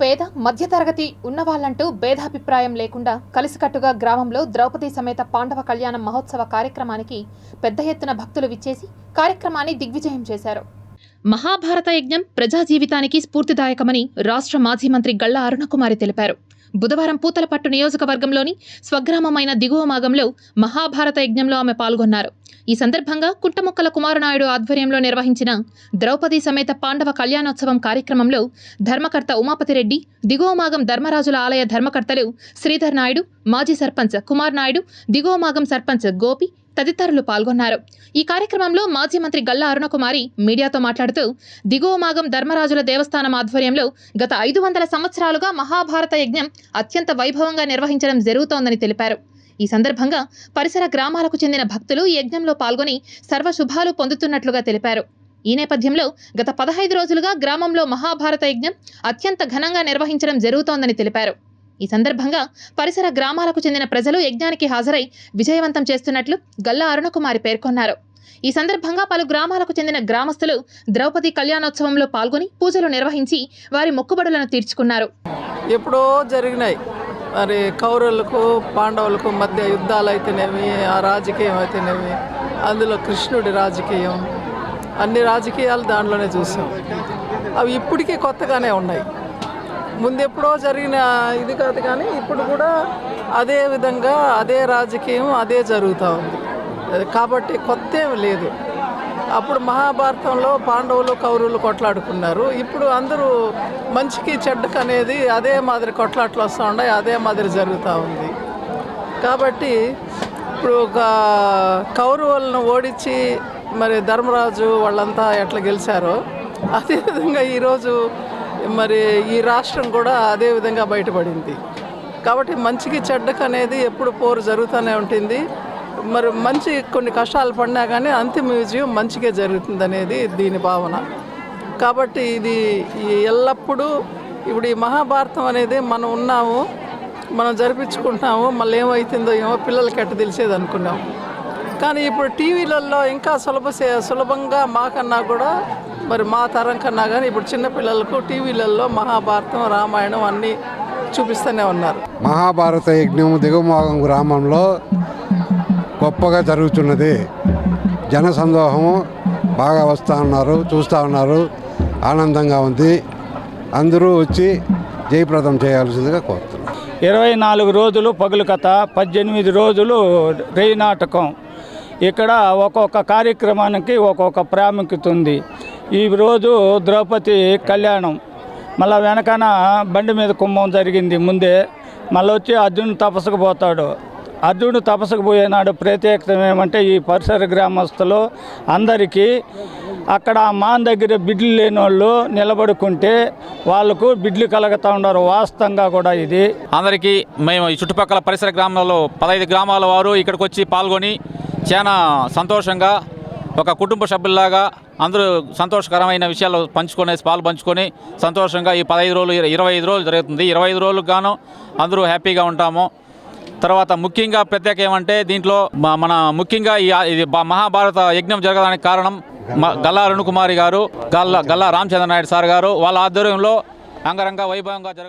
పేద మధ్యతరగతి ఉన్నవాళ్ళంటూ భేదాభిప్రాయం లేకుండా కలిసికట్టుగా గ్రామంలో ద్రౌపది సమేత పాండవ కళ్యాణ మహోత్సవ కార్యక్రమానికి పెద్ద ఎత్తున భక్తులు విచ్చేసి కార్యక్రమాన్ని దిగ్విజయం చేశారు. మహాభారత యజ్ఞం ప్రజా జీవితానికి స్ఫూర్తిదాయకమని రాష్ట్ర మాజీ మంత్రి గళ్ళ అరుణకుమారి తెలిపారు. బుధవారం పూతలపట్టు నియోజకవర్గంలోని స్వగ్రామమైన దిగువ మాగంలో మహాభారత యజ్ఞంలో ఆమె పాల్గొన్నారు. ఈ సందర్భంగా కుంటముక్కల కుమారనాయుడు ఆధ్వర్యంలో నిర్వహించిన ద్రౌపది సమేత పాండవ కళ్యాణోత్సవం కార్యక్రమంలో ధర్మకర్త ఉమాపతిరెడ్డి దిగువ మాగం ధర్మరాజుల ఆలయ ధర్మకర్తలు శ్రీధర్ నాయుడు మాజీ సర్పంచ్ కుమార్ నాయుడు దిగువ మాగం సర్పంచ్ గోపి తదితరులు పాల్గొన్నారు. ఈ కార్యక్రమంలో మాజీ మంత్రి గల్లా అరుణకుమారి మీడియాతో మాట్లాడుతూ దిగువ మాగం ధర్మరాజుల దేవస్థానం ఆధ్వర్యంలో గత ఐదు వందల సంవత్సరాలుగా మహాభారత యజ్ఞం అత్యంత వైభవంగా నిర్వహించడం జరుగుతోందని తెలిపారు. ఈ సందర్భంగా పరిసర గ్రామాలకు చెందిన భక్తులు యజ్ఞంలో పాల్గొని సర్వశుభాలు పొందుతున్నట్లుగా తెలిపారు. ఈ నేపథ్యంలో గత పదహైదు రోజులుగా గ్రామంలో మహాభారత యజ్ఞం అత్యంత ఘనంగా నిర్వహించడం జరుగుతోందని తెలిపారు. ఈ సందర్భంగా పరిసర గ్రామాలకు చెందిన ప్రజలు యజ్ఞానికి హాజరై విజయవంతం చేస్తున్నట్లు గల్లా అరుణకుమారి పేర్కొన్నారు. ఈ సందర్భంగా పలు గ్రామాలకు చెందిన గ్రామస్తులు ద్రౌపది కళ్యాణోత్సవంలో పాల్గొని పూజలు నిర్వహించి వారి మొక్కుబడులను తీర్చుకున్నారు. ఎప్పుడో జరిగినాయి. మరి కౌరవులకు పాండవులకు మధ్య యుద్ధాలు అయితేనేమి ఆ రాజకీయం అయితేనేమి అందులో కృష్ణుడి రాజకీయం అన్ని రాజకీయాలు దాంట్లోనే చూసాం. అవి ఇప్పటికీ కొత్తగానే ఉన్నాయి. ముందెప్పుడో జరిగిన ఇది కాదు కానీ ఇప్పుడు కూడా అదే విధంగా అదే రాజకీయం అదే జరుగుతూ ఉంది. కాబట్టి కొత్త ఏమి లేదు. అప్పుడు మహాభారతంలో పాండవులు కౌరవులు కొట్లాడుకున్నారు. ఇప్పుడు అందరూ మంచికి చెడ్డకు అనేది అదే మాదిరి కొట్లాట్లు వస్తూ ఉన్నాయి అదే మాదిరి జరుగుతూ ఉంది. కాబట్టి ఇప్పుడు ఒక కౌరవులను ఓడించి మరి ధర్మరాజు వాళ్ళంతా ఎట్లా గెలిచారో అదేవిధంగా ఈరోజు మరి ఈ రాష్ట్రం కూడా అదే విధంగా బయటపడింది. కాబట్టి మంచికి చెడ్డకు అనేది ఎప్పుడు పోరు జరుగుతూనే ఉంటుంది. మరి మంచి కొన్ని కష్టాలు పడినా కానీ అంతిమ విజయం మంచిగా జరుగుతుంది అనేది దీని భావన. కాబట్టి ఇది ఎల్లప్పుడూ ఇప్పుడు ఈ మహాభారతం అనేది మనం ఉన్నాము మనం జరిపించుకుంటున్నాము మళ్ళీ ఏమవుతుందో ఏమో పిల్లలకి ఎట్ట తెలిసేది అనుకున్నాం. కానీ ఇప్పుడు టీవీలలో ఇంకా సులభ సులభంగా మాకన్నా కూడా మరి మా తరం కన్నా కానీ ఇప్పుడు చిన్నపిల్లలకు టీవీలలో మహాభారతం రామాయణం అన్నీ చూపిస్తూనే ఉన్నారు. మహాభారత యజ్ఞం దిగుమాగం గ్రామంలో గొప్పగా జరుగుతున్నది. జనసందోహము బాగా వస్తూ ఉన్నారు చూస్తూ ఉన్నారు. ఆనందంగా ఉంది. అందరూ వచ్చి జయప్రదం చేయాల్సిందిగా కోరుతున్నాను ఇరవై నాలుగు రోజులు పగులు కథ పద్దెనిమిది రోజులు రేయి నాటకం. ఇక్కడ ఒక్కొక్క కార్యక్రమానికి ఒక్కొక్క ప్రాముఖ్యత ఉంది ఈ రోజు ద్రౌపది కళ్యాణం. మళ్ళా వెనకన బండి మీద కుంభం జరిగింది ముందే. మళ్ళీ వచ్చి అర్జున్ తపస్సుకు పోతాడు. అర్జునుడు తపస్సుకు పోయేనాడు ప్రత్యేకత ఏమంటే ఈ పరిసర గ్రామస్తులు అందరికీ అక్కడ మాన్ దగ్గర బిడ్లు లేని వాళ్ళు నిలబడుకుంటే వాళ్ళకు బిడ్లు కలుగుతూ ఉన్నారు. వాస్తవంగా కూడా ఇది. అందరికీ మేము ఈ చుట్టుపక్కల పరిసర గ్రామాల్లో పదహైదు గ్రామాల వారు ఇక్కడికి వచ్చి పాల్గొని చాలా సంతోషంగా ఒక కుటుంబ సభ్యుల్లాగా అందరూ సంతోషకరమైన విషయాలు పంచుకునేసి పాలు పంచుకొని సంతోషంగా ఈ పదహైదు రోజులు ఇరవై ఐదు రోజులు జరుగుతుంది. ఇరవై ఐదు రోజులకు గాను అందరూ హ్యాపీగా ఉంటాము. తర్వాత ముఖ్యంగా ప్రత్యేక ఏమంటే దీంట్లో మన ముఖ్యంగా ఈ ఇది మహాభారత యజ్ఞం జరగడానికి కారణం మ- గల్లా అరుణకుమారి గారు గల్లా గల్లా రామచంద్ర నాయుడు సార్ గారు. వాళ్ళ ఆధ్వర్యంలో అంగరంగ వైభవంగా జరుగుతుంది